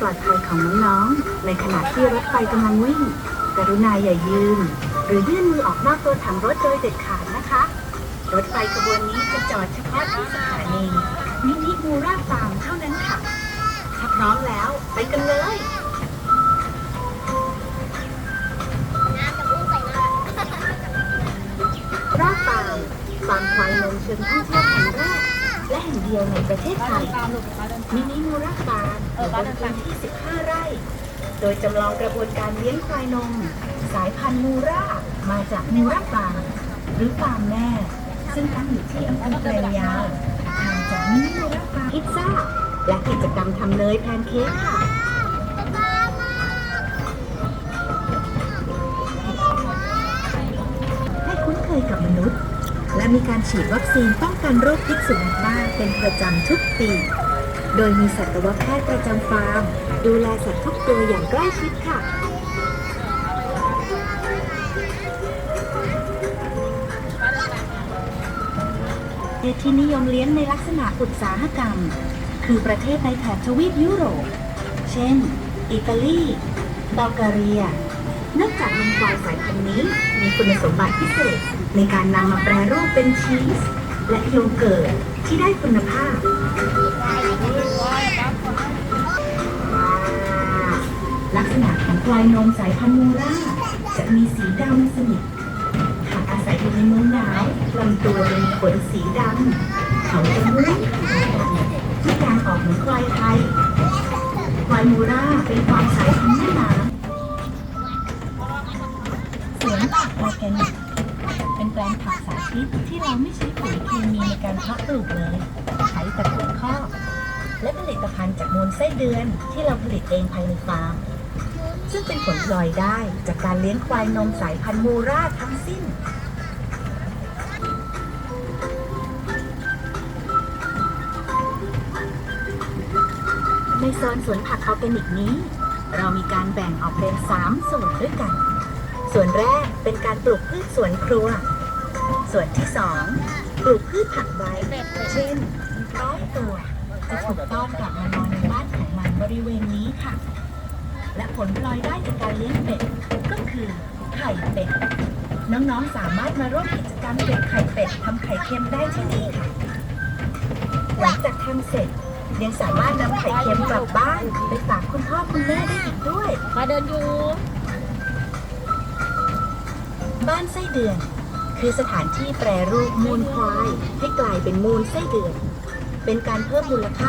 ปลอดภัยของน้องๆ ในขณะที่รถไฟกำลังวิ่ง กรุณาอย่ายืน หรือยื่นมือออกนอกตัวถังรถโดยเด็ดขาดนะคะ รถไฟขบวนนี้จะจอดเฉพาะที่สถานีมินิมูราฟาร์มเท่านั้นค่ะ ถ้าพร้อมแล้วไปกันเลยน้ำจะพุ่งใส่หน้าราฟาร์มฟาร์มควายนมเชิงท่องเที่ยว ดียวในประเทศไทยมินิมูราฟาร์มอยู่บนพื้นที่ 15 ไร่ โดยจำลองกระบวนการเลี้ยงควายนม สายพันธุ์มูรามาจากมูราฟาร์มหรือฟาร์มแม่ ซึ่งตั้งอยู่ที่อำเภอแปลงยาวห่างจากมินิมูราฟาร์มพิซซ่าและกิจกรรมทำเนยแพนเค้กค่ะ มีการฉีดวัคซีนป้องกันโรคพิษสุนัขบ้าเป็นประจำทุกปี โดยมีสัตวแพทย์ประจำฟาร์ม ดูแลสัตว์ทุกตัวอย่างใกล้ชิดค่ะประเทศที่นิยมเลี้ยงในลักษณะอุตสาหกรรม คือประเทศในแถบทวีปยุโรป เช่น อิตาลีบัลแกเรีย จากนมควายสายพันธุ์นี้ มีคุณสมบัติพิเศษ ในการนำมาแปรรูปเป็นชีส และโยเกิร์ตที่ได้คุณภาพ ลักษณะของควายนมสายพันธุ์มูราจะมีสีดำสนิทหากอาศัยอยู่ในเมืองหนาวลำตัวจะมีขนสีดำเขาจะมุ้งที่การออกเหมือนควายไทยควายมูราเป็นควายสายพันธุ์แม่น้ำส กนิกเป็นแปลงผักสาธิตที่เราไม่ใช้ปุ๋ยเคมีในการเพาะปลูกเลย ใช้แต่ปุ๋ยคอกและผลิตภัณฑ์จากมูลไส้เดือนที่เราผลิตเองภายในฟาร์มซึ่งเป็นผลพลอยได้จากการเลี้ยงควายนมสายพันธุ์มูราทั้งสิ้นในโซนสวนผักออร์แกนิกนี้ เรามีการแบ่งออกเป็น 3 ส่วนด้วยกัน ส่วนแรกเป็นการปลูกพืชสวนครัว ส่วนที่2ปลูกพืชผักใบเช่นร้อยตัวจะถูกต้อนกลับมานอนในบ้านของมันบริเวณนี้ค่ะ และผลพลอยได้จากการเลี้ยงเป็ดก็คือไข่เป็ด น้องๆสามารถมาร่วมกิจกรรมเก็บไข่เป็ดทำไข่เค็มได้ที่นี่ค่ะ หลังจากทำเสร็จยังสามารถนำไข่เค็มกลับบ้านไปฝากคุณพ่อคุณแม่ได้อีกด้วย มาเดินอยู่ บ้านไส้เดือน คือสถานที่แปรรูปมูลควายให้กลายเป็นมูลไส้เดือน เป็นการเพิ่มมูลค่า